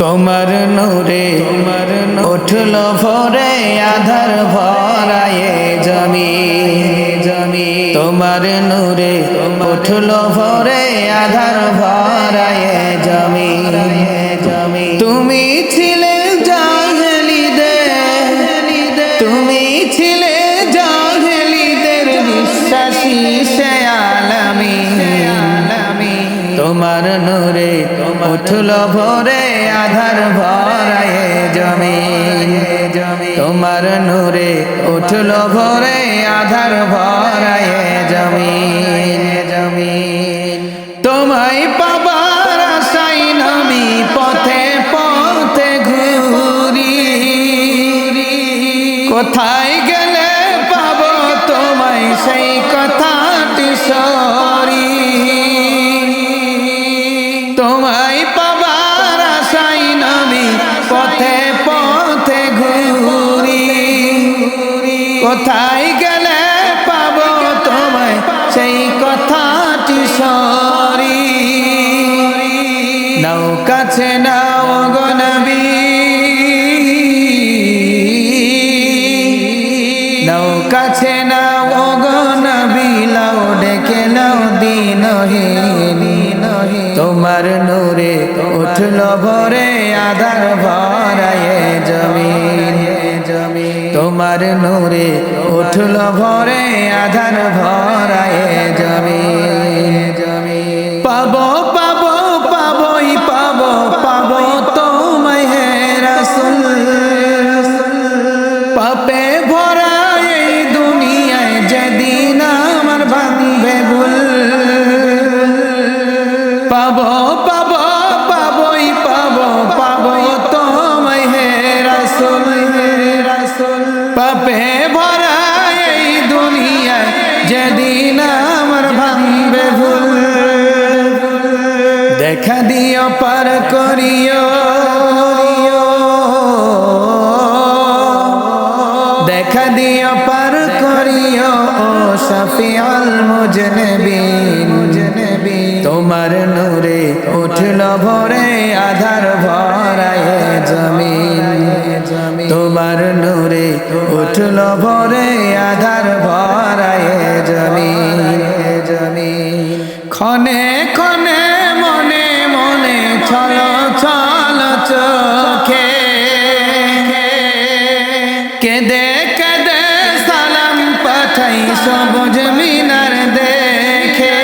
তোমার নূরে তোমার উঠল ভরে আধার ভরায়ে জমি জমি। তোমার নূরে উঠল ভরে আধার ভরায়ে জমি জমি। তুমি ছিলে জাহেলিদের, তুমি ছিলে জাহেলিদের বিশ্বাসী সে আলামী। তোমার নূরে উঠল ভরে আধার ভরায়ে জমি তোমার নূরে উঠল ভরে আধার ভরায়ে জমি জমি তোমায় পাবার আশাই নবী পথে পথে ঘুরি। কোথায় গেলে পাবো তোমায় সেই তোমায় পাবার আশাই নবী পথে পথে ঘুরি। কোথায় গেলে পাব তোমায়? সেই কথাটি সরি। নাও কাছে নাও গো নবী। নাও কাছে নাও তোমার নূরে উঠল ভরে আধার ভরায়ে জমিন। জমি তোমার নূরে উঠল ভরে আধার ভরায়ে জমিন। পাবো পাবো, পাবোই, পাবো পাবো তোমায় হে রাসূল হে রাসূল। পাপে ভরা এই দুনিয়ায় যেদিন আমার ভাঙবে ভুল, দেখা দিও, পার করিও, দেখা দিও, পার করিও, ও শফিউল মুজনবিন। তোমার উঠল ভরে আধার ভরায়ে জমিন। তোমার নূরে উঠল ভরে আধার ভরায়ে জমিন জমিন। ক্ষণে ক্ষণে মনে মনে ছল ছল চোখে। কেদে কেদে সালাম পাঠাই সবুজ মিনার দেখে।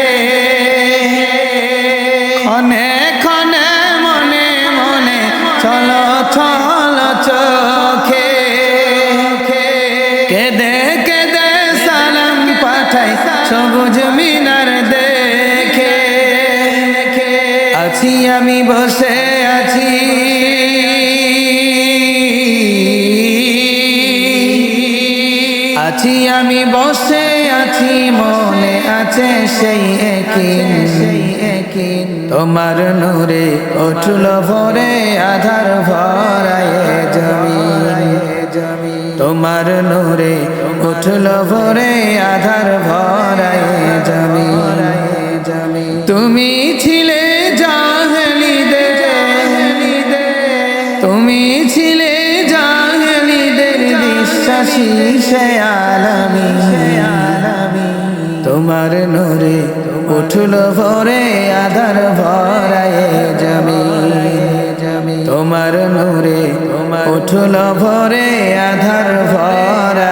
ক্ষণে পাঠাই সবুজ মিনার দেখে আছি আমি, বসে আছি। আছি আমি, বসে আছি, মনে আছে সেই একিন সেই একিন তোমার নূরে উঠল ভরে আধার ভরায়ে তোমার নূরে উঠল ভরে আধার ভরায়ে জমি জমি তুমি ছিলে জাহলিদের, তুমি ছিলে জাহলিদের বিশ্বাসী সে আলামী তোমার নূরে উঠল ভরে আধার ভরায়ে জমি জমি তোমার নূরে উঠল ভরে আধার ভরায়ে